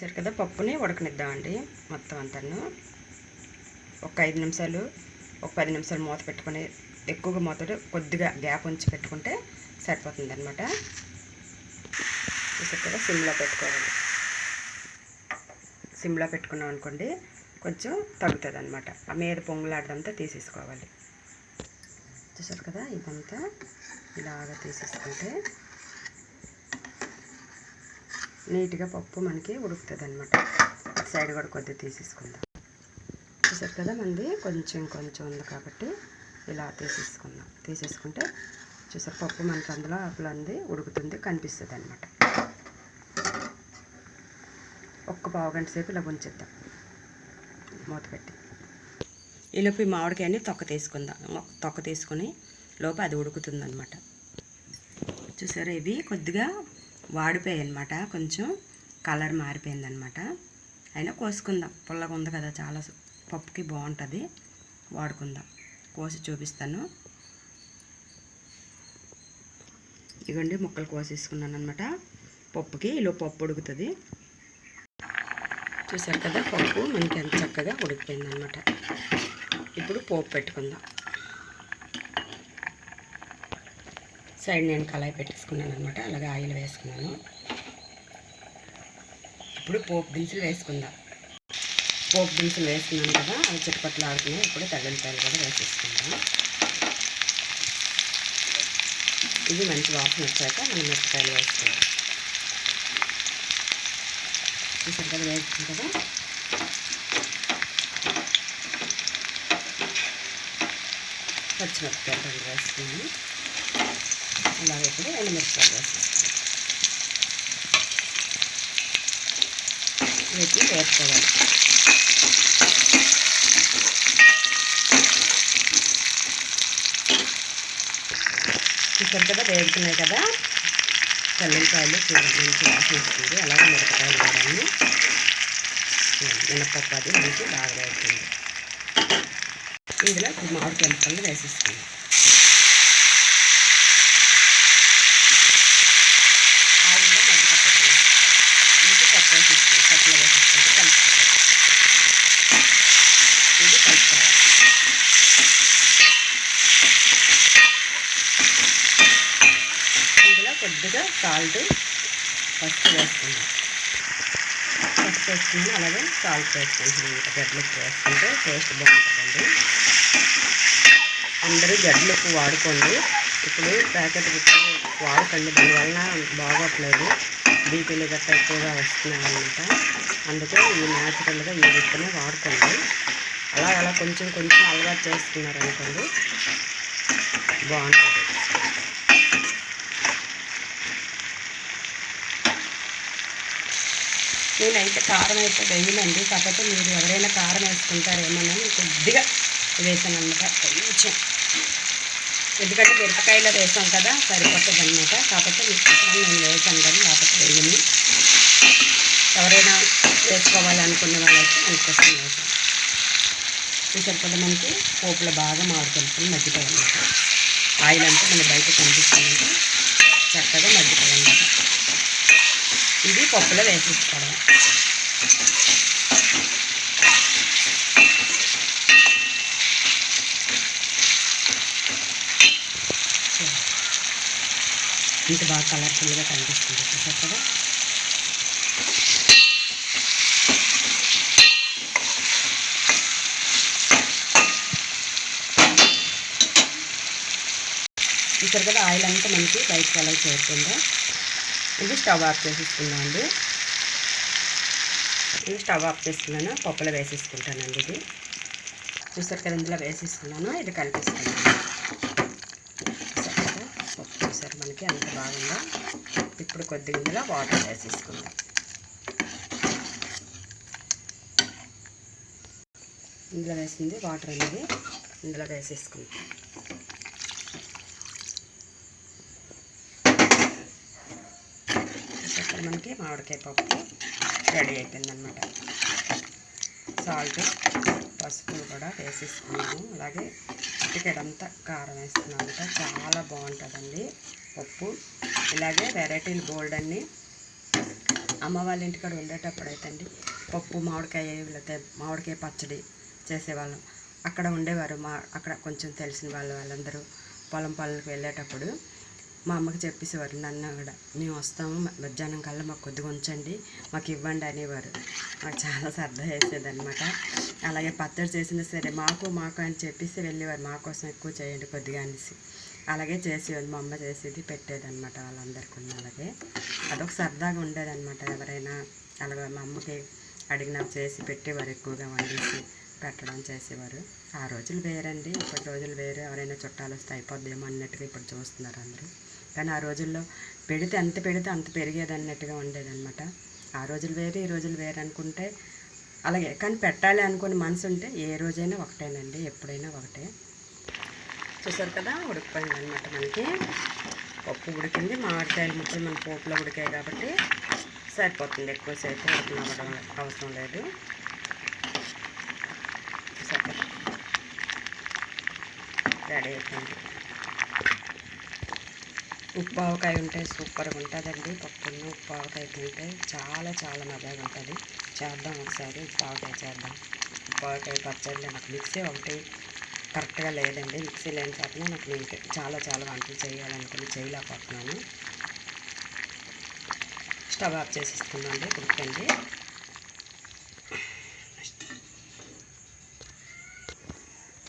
చూసారు కదా పప్పుని ఉడకనిద్దామండి మొత్తం అంతాను. ఒక ఐదు నిమిషాలు ఒక పది నిమిషాలు మూత పెట్టుకొని ఎక్కువగా మూత కొద్దిగా గ్యాప్ ఉంచి పెట్టుకుంటే సరిపోతుంది అనమాట చూసారు కదా సిమ్లో పెట్టుకోవాలి. సిమ్లో పెట్టుకున్నాం అనుకోండి కొంచెం తగ్గుతుంది అనమాట ఆ మీద పొంగులాడదంతా తీసేసుకోవాలి. చూసారు కదా ఇదంతా ఇలాగా తీసేసుకుంటే నీట్గా పప్పు మనకి ఉడుకుతుంది అనమాట సైడ్ కూడా కొద్దిగా తీసేసుకుందాం. చూసారు కదా మనది కొంచెం కొంచెం ఉంది కాబట్టి ఇలా తీసేసుకుందాం. తీసేసుకుంటే చూసారు పప్పు మనకి అందులో ఆకులు అంది ఉడుకుతుంది కనిపిస్తుంది అనమాట ఒక్క పావు గంట సేపు ఇలా ఉంచేద్దాం మూత పెట్టి. ఈలోపు ఈ మామిడికాయని తొక్క తీసుకుందాం. తొక్క తీసుకుని లోపు అది ఉడుకుతుంది అనమాట చూసారా ఇవి? కొద్దిగా వాడిపోయాయి అనమాట కొంచెం కలర్ మారిపోయిందనమాట అయినా కోసుకుందాం. పుల్లగా ఉంది కదా చాలా పప్పుకి బాగుంటుంది. వాడుకుందాం. కోసి చూపిస్తాను. ఇవ్వండి ముక్కలు కోసేసుకున్నాను అనమాట పప్పుకి ఇలా పప్పు ఉడుకుతుంది. చూసారు కదా పప్పు మనకి ఎంత చక్కగా ఉడికిపోయింది అనమాట ఇప్పుడు పోపు పెట్టుకుందాం. సైడ్ నేను కళాయి పెట్టేసుకున్నాను అనమాట అలాగే ఆయిల్ వేసుకున్నాను. ఇప్పుడు పోపు దినుసులు వేసుకుందాం. పోపు దినుసులు వేసుకున్నాను కదా అవి చుట్టుపక్కల ఆడుతున్నాయి ఇప్పుడు తగ్గనిపాయలు కూడా వేసేసుకుందాం. ఇది మంచి వాసన వచ్చాక మనం మిరపకాయలు వేసుకుందాం చూసారు కదా వేసుకుంది కదా? పచ్చిమిరపకాయలు వేసుకున్నాను. అలాగే ఇప్పుడు ఎండుమిరపకాయలు వేస్తాం వీటిని వేసుకోవాలి. చూసారు కదా వేడుతున్నాయి కదా. చల్లిపాయలు చూడండి మంచి వాసన అలాగే మిరపకాయలు కూడా మినపప్పు అది మంచి బాగా వేస్తుంది ఇందులో ఇప్పుడు మామిడికాయ ముక్కలు వేసేసుకుందాం ఆయిల్లో మగ్గిపోతుంది మంచి పప్పు వేసేసుకుంది పప్పులో వేసేసుకుంటే కలుపుకోవాలి ఇది కలుపుకోవాలి ఇందులో కొద్దిగా సాల్ట్ పసుపు వేసుకుందాం. పసుపు వేసుకుని అలాగే సాల్ట్ వేసుకుంటున్నాం ఇంకా గడ్డలకు వేసుకుంటే టేస్ట్ బాగుంటుందండి. అందరూ గడ్లకు వాడుకోండి. ఇప్పుడు ప్యాకెట్ గుట్టలు వాడకండి. దానివల్ల బాగోట్లేదు. బీపీలు గట్రా ఎక్కువగా వస్తున్నాయి అనమాట అందుకే ఈ న్యాచురల్గా ఈ విత్తనే వాడుకోండి. అలా అలా కొంచెం కొంచెం అలవాటు చేసుకున్నారనుకోండి బాగుంటుంది. నేనైతే కారం అయితే వేయనండి. కాకపోతే మీరు ఎవరైనా కారం వేసుకుంటారేమోనని కొద్దిగా వేసాను అనమాట కొంచెం. ఎందుకంటే మిరపకాయలో వేసాం కదా సరిపోతుంది అనమాట కాకపోతే మీకు నేను వేసాను కానీ కాకపోతే వేయను. ఎవరైనా వేసుకోవాలనుకున్న వాళ్ళైతే అందుకోసం వేసాను చూసారు మనకి పోపులో బాగా మాడుతుంది మగ్గిపోయి అనమాట ఆయిల్ అంతా మన బయట కనిపిస్తుందంటే చక్కగా మగ్గిపోయి అనమాట ఇది పప్పులో వేసేసుకోవడం ఇంత బాగా కలర్ఫుల్గా కనిపిస్తుంది చూసారు కదా? చూసారు కదా ఆయిల్ అంతా మనకి వైట్ కలర్ చేరుతుందా. ఇది స్టవ్ ఆఫ్ చేసేసుకుందాం అండి ఇది స్టవ్ ఆఫ్ చేసుకున్నాను పప్పులో వేసేసుకుంటానండి ఇది. చూసారు కదా ఇందులో వేసేసుకున్నాను. ఇది కలిపేసుకున్నాను పప్పు చూసారు? మనకి అంత బాగుందో? ఇప్పుడు కొద్దిగా ఇందులో వాటర్ వేసేసుకుందాం. ఇందులో వేసింది వాటర్ అనేది ఇందులో వేసేసుకుందాం. ఇప్పుడు మనకి మామిడికాయ పప్పు రెడీ అయిపోయిందనమాట సాల్ట్ పసుపు కూడా వేసేసుకున్నాము. అలాగే చిటికెడంతా కారం వేస్తున్నాము చాలా బాగుంటుందండి పప్పు. ఇలాగే వెరైటీలు బోల్డ్ అన్ని అమ్మ వాళ్ళ ఇంటికాడ ఉండేటప్పుడు అయితే అండి పప్పు మామిడికాయ లేకపోతే మామిడికాయ పచ్చడి చేసేవాళ్ళం. అక్కడ ఉండేవారు మా అక్కడ కొంచెం తెలిసిన వాళ్ళు వాళ్ళందరూ పొలం పనులకు వెళ్ళేటప్పుడు. మా అమ్మకి చెప్పేసేవారు నన్ను కూడా మేము వస్తాము మధ్యాహ్నం కల్లా మాకు కొద్దిగా ఉంచండి మాకు ఇవ్వండి అనేవారు. మాకు చాలా సరదా వేసేదనమాట అలాగే పచ్చడి చేసినా సరే మాకు మాకు అని చెప్పేసి వెళ్ళేవారు మా కోసం ఎక్కువ చేయండి కొద్దిగా అనేసి. అలాగే చేసేవారు మా అమ్మ చేసేది పెట్టేదన్నమాట వాళ్ళందరికీ అలాగే. అదొక సరదాగా ఉండేదన్నమాట ఎవరైనా. అలాగే మా అమ్మకి అడిగిన చేసి పెట్టేవారు ఎక్కువగా వండేసి పెట్టడం చేసేవారు. ఆ రోజులు వేరండి ఇప్పటి రోజులు వేరు. ఎవరైనా చుట్టాలు వస్తే అయిపోద్దేమో అన్నట్టుగా ఇప్పుడు చూస్తున్నారు అందరూ. కానీ ఆ రోజుల్లో పెడితే ఎంత పెడితే అంత పెరిగేది అన్నట్టుగా ఉండేదన్నమాట. ఆ రోజులు వేరే ఈ రోజులు వేరే అనుకుంటే అలాగే కానీ పెట్టాలి అనుకుని మనసు ఉంటే ఏ రోజైనా ఒకటేనండి ఎప్పుడైనా ఒకటే. చూసారు కదా ఉడికిపోయింది అనమాట మనకి. పప్పు ఉడికింది మామిడికాయలు ముక్కలు మన పోపులో ఉడికాయి కాబట్టి సరిపోతుంది. ఎక్కువసేపు ఉడికినవ్వడం అవసరం లేదు. చూసారు రెడీ అయిపోయింది. ఉప్పావకాయ ఉంటే సూపర్గా ఉంటుందండి. పప్పున్న ఉప్పావకాయ తింటే చాలా చాలా మజాగా ఉంటుంది. చేద్దాం ఒకసారి ఉప్పావకాయ చేద్దాం. ఉప్పావకాయ పచ్చడి నాకు మిక్సీ ఒకటి కరెక్ట్గా లేదండి. మిక్సీ లేని చేతనే నాకు నేను చాలా చాలా వంటలు చేయాలనుకుని చేయలేకపోతున్నాను. స్టవ్ ఆఫ్ చేసేసుకుందండి ఉడకండి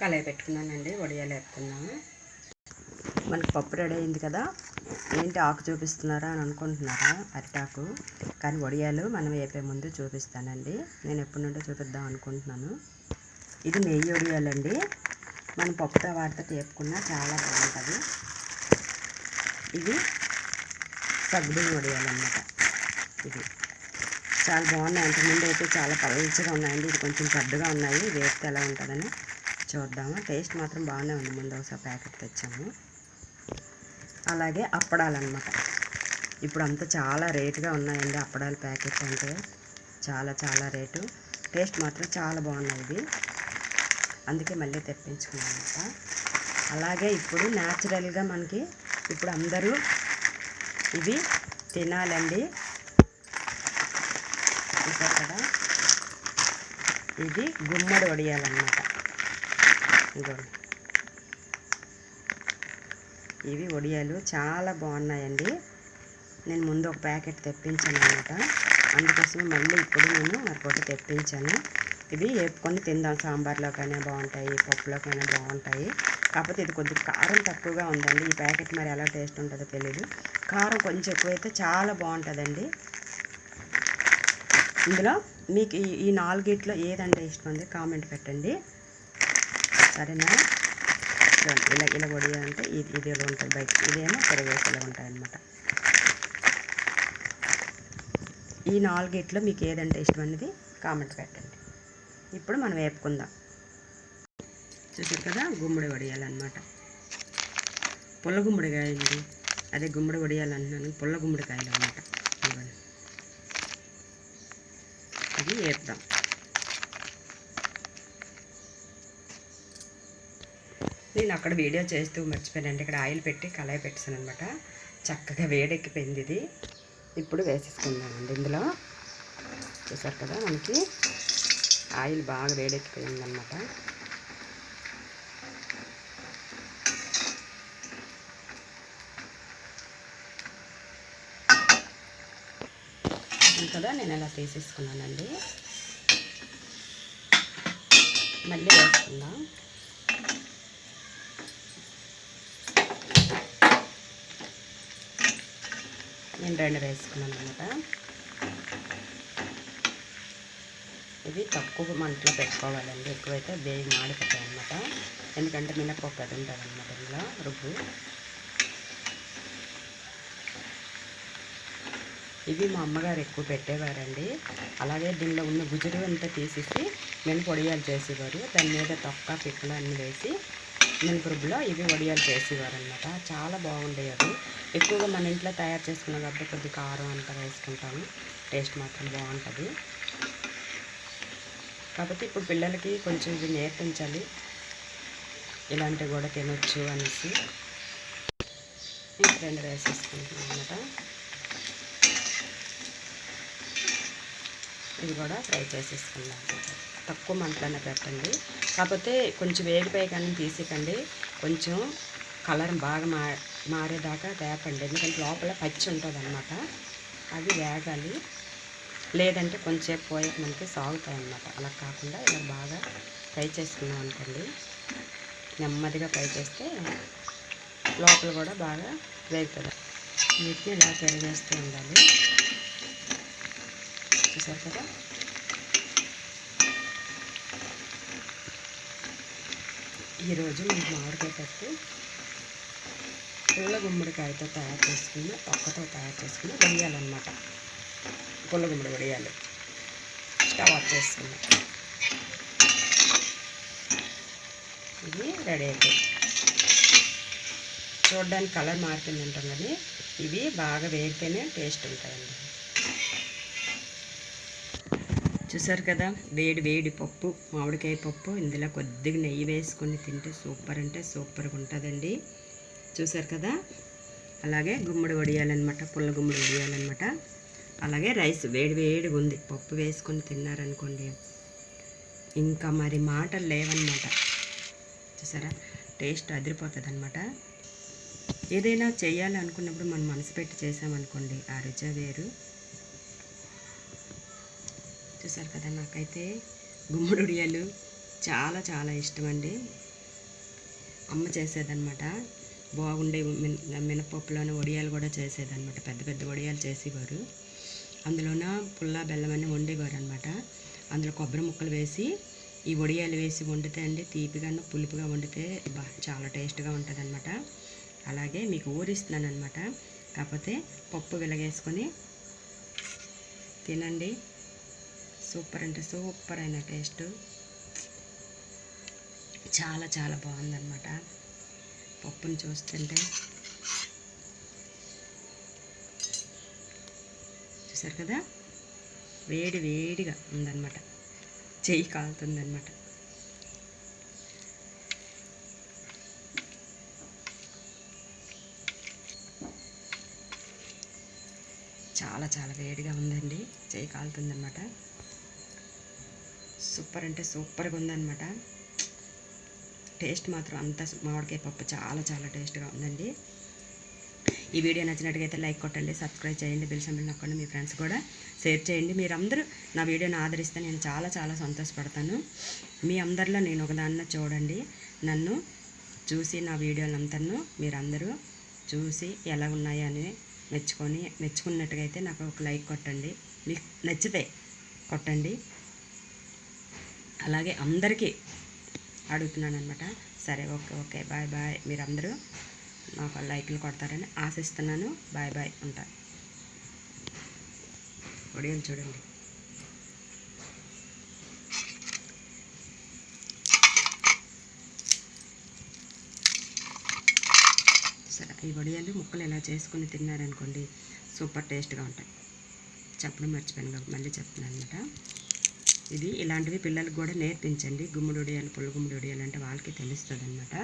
కళాయి పెట్టుకున్నానండి. వడియాలు వేపుకున్నాము మనకి పప్పు రెడీ అయింది కదా. ఏంటి ఆకు చూపిస్తున్నారా అని అనుకుంటున్నారా? అరిటాకు. కానీ వడియాలు మనం వేపే ముందు చూపిస్తానండి. నేను ఎప్పటి నుండో చూపిద్దాం అనుకుంటున్నాను. ఇది నెయ్యి వడియాలండి. మనం పప్పుతో వాడితే వేపుకున్నా చాలా బాగుంటుంది. ఇది సగ్గుడు వడియాలన్నమాట. ఇది చాలా బాగున్నాయి. అంత ముందు అయితే చాలా పలచగా ఉన్నాయండి. ఇది కొంచెం పెద్దగా ఉన్నాయి. వేస్తే ఎలా ఉంటుందని చూద్దాము. టేస్ట్ మాత్రం బాగానే ఉంది. ముందు ఒకసారి ప్యాకెట్ తెచ్చాము. అలాగే అప్పడాలన్నమాట. ఇప్పుడు అంతా చాలా రేటుగా ఉన్నాయండి అప్పడాల ప్యాకెట్ అంటే. చాలా చాలా రేటు. టేస్ట్ మాత్రం చాలా బాగున్నాయి ఇది అందుకే మళ్ళీ తెప్పించుకున్నాం అనమాట అలాగే ఇప్పుడు న్యాచురల్గా మనకి ఇప్పుడు అందరూ ఇవి తినాలండి. చూసారు కదా ఇది గుమ్మడి వడియాలన్నమాట. ఇదిగోండి. ఇవి వడియాలు చాలా బాగున్నాయండి. నేను ముందు ఒక ప్యాకెట్ తెప్పించాను అనమాట అందుకోసం మళ్ళీ ఇప్పుడు నేను మరొకటి తెప్పించాను. ఇవి వేపుకొని తిందాం. సాంబార్లోకైనా బాగుంటాయి పప్పులోకైనా బాగుంటాయి. కాకపోతే ఇది కొద్దిగా కారం తక్కువగా ఉందండి. ఈ ప్యాకెట్ మరి ఎలా టేస్ట్ ఉంటుందో తెలియదు కారం కొంచెం ఎక్కువైతే చాలా బాగుంటుందండి. ఇందులో మీకు ఈ ఈ నాలుగిట్లో ఏదంటే ఇష్టం ఉంది కామెంట్ పెట్టండి. సరేనా? ఇలా ఇలా వడియా అంటే ఇది ఇది ఎలా ఉంటుంది బయట. ఇదేమో పెరగేసి ఇలా ఉంటాయి ఈ నాలుగిట్లో మీకు ఏదంటే ఇష్టం అనేది కామెంట్ పెట్టండి. ఇప్పుడు మనం వేపుకుందాం. చూసారు కదా గుమ్మడి వడియాలన్నమాట. పుల్ల గుమ్మడికాయలు. అదే గుమ్మడి వడియాలు అంటున్నాను పుల్ల గుమ్మడికాయలు అన్నమాట ఇది వేపుదాం. నేను అక్కడ వీడియో చేస్తూ మర్చిపోయానండి. ఇక్కడ ఆయిల్ పెట్టి కళాయి పెట్టాను అనమాట చక్కగా వేడెక్కిపోయింది ఇది. ఇప్పుడు వేసేసుకుందామండి ఇందులో. చూసారు కదా మనకి ఆయిల్ బాగా వేడెక్కిపోయింది అనమాట కదా నేను ఇలా తీసేసుకున్నానండి. మళ్ళీ వేసుకుందాం. నేను రెండు వేసుకున్నాను అనమాట ఇవి తక్కువ మంటలో పెట్టుకోవాలండి. ఎక్కువైతే వేగి మాడిపోతాయి అనమాట ఎందుకంటే మినపప్పు అది ఉంటుంది అనమాట ఇందులో రుబ్బు. ఇవి మా అమ్మగారు ఎక్కువ పెట్టేవారండి. అలాగే దీనిలో ఉన్న గుజరు అంతా తీసేసి మినప పొడియాలు చేసేవారు. దాని మీద తొక్క పిక్కలు అన్నీ వేసి మినప ఇవి వడియాలు చేసేవారు అనమాట చాలా బాగుండేవి అవి. ఎక్కువగా మన ఇంట్లో తయారు చేసుకున్నాం కాబట్టి కొద్ది కారం అంతా వేసుకుంటాము. టేస్ట్ మాత్రం బాగుంటుంది. కాకపోతే ఇప్పుడు పిల్లలకి కొంచెం ఇవి నేర్పించాలి. ఇలాంటివి కూడా తినొచ్చు అనేసి. ఈ రెండు వేసేసుకుంటున్నాం అనమాట ఇవి కూడా ఫ్రై చేసేసుకుందాం. తక్కువ మంటలోనే పెట్టండి. కాకపోతే కొంచెం వేడిపై కానీ తీసేకండి కొంచెం కలర్ బాగా మా మారేదాకా వేపండి ఎందుకంటే లోపల పచ్చి ఉంటుంది అనమాట అవి వేగాలి. లేదంటే కొంచెంసేపు పోయాక మనకి సాగుతాయి అన్నమాట అలా కాకుండా ఇలా బాగా ఫ్రై చేసుకున్నాం అనుకోండి. నెమ్మదిగా ఫ్రై చేస్తే లోపల కూడా బాగా వేగుతుంది. వీటిని ఇలా పెరిగేస్తూ ఉండాలి. చూసారు కదా? ఈరోజు మీకు మామిడికాయ పప్పు పుల్ల గుమ్మడికాయతో తయారు చేసుకుని ఒక్కతో తయారు చేసుకున్న వేయాలన్నమాట పుల్ల గుమ్మడి వడియాలు. స్టవ్ ఆఫ్ చేసుకుని ఇది రెడీ అయిపోయింది చూడడానికి కలర్ మారుతుంది ఉంటుంది కానీ ఇవి బాగా వేగితేనే టేస్ట్ ఉంటాయండి. చూసారు కదా? వేడి వేడి పప్పు మామిడికాయ పప్పు ఇందులో కొద్దిగా నెయ్యి వేసుకొని తింటే సూపర్ అంటే సూపర్గా ఉంటుందండి. చూసారు కదా? అలాగే గుమ్మడి వడియాలన్నమాట పుల్ల గుమ్మడి వడియాలన్నమాట. అలాగే రైస్ వేడి వేడిగా ఉంది పప్పు వేసుకొని తిన్నారనుకోండి. ఇంకా మరి మాటలు లేవన్నమాట. చూసారా? టేస్ట్ అదిరిపోతుంది అనమాట ఏదైనా చేయాలనుకున్నప్పుడు మనం మనసు పెట్టి చేసామనుకోండి ఆ రుచి వేరు. చూసారు కదా నాకైతే గుమ్మడి ఉడియాలు చాలా చాలా ఇష్టం అండి అమ్మ చేసేదనమాట బాగుండే మినపప్పులోనే వడియాలు కూడా చేసేదనమాట పెద్ద పెద్ద వడియాలు చేసేవారు. అందులోన పుల్ల బెల్లం అని వండేవారు అనమాట అందులో కొబ్బరి ముక్కలు వేసి ఈ వడియాలు వేసి వండితే అండి తీపిగాను పులుపుగా వండితే బా చాలా టేస్ట్గా ఉంటుంది అనమాట అలాగే మీకు ఊరిస్తున్నాను అనమాట కాకపోతే పప్పు వెలగేసుకొని తినండి. సూపర్ అంటే సూపర్ అయిన టేస్ట్. చాలా చాలా బాగుందన్నమాట. పప్పుని చూస్తుంటే. చూసారు కదా? వేడి వేడిగా ఉందన్నమాట. చెయ్యి కాలుతుందన్నమాట. చాలా చాలా వేడిగా ఉందండి. చెయ్యి కాలుతుందన్నమాట. సూపర్ అంటే సూపర్గా ఉందన్నమాట. టేస్ట్ మాత్రం అంత మామిడికాయ పప్పు చాలా చాలా టేస్ట్గా ఉందండి. ఈ వీడియో నచ్చినట్టుగైతే లైక్ కొట్టండి సబ్స్క్రైబ్ చేయండి బిల్ సంబిల్ నొక్కండి మీ ఫ్రెండ్స్ కూడా షేర్ చేయండి. మీరందరూ నా వీడియోని ఆదరిస్తే నేను చాలా చాలా సంతోషపడతాను. మీ అందరిలో నేను ఒకదాన్న చూడండి. నన్ను చూసి నా వీడియోలంతను మీరందరూ చూసి ఎలా ఉన్నాయని మెచ్చుకొని మెచ్చుకున్నట్టుగా అయితే నాకు ఒక లైక్ కొట్టండి. మీకు నచ్చితే కొట్టండి. అలాగే అందరికీ అడుగుతున్నాను అనమాట సరే ఓకే ఓకే బాయ్ బాయ్. మీరందరూ నాకు లైక్లు కొడతారని ఆశిస్తున్నాను. బాయ్ బాయ్ ఉంటా. ఒడియలు చూడండి. సరే ఈ వడియాలు ముక్కలు ఎలా చేసుకుని తిన్నారనుకోండి సూపర్ టేస్ట్గా ఉంటాయి. చెప్పడం మర్చిపోయాను మళ్ళీ చెప్తున్నాను అనమాట ఇది ఇలాంటివి పిల్లలకు కూడా నేర్పించండి. గుమ్మడి ఉడియాలు పుల్ల గుమ్మడి ఉడియాలు అంటే వాళ్ళకి తెలుస్తుంది అనమాట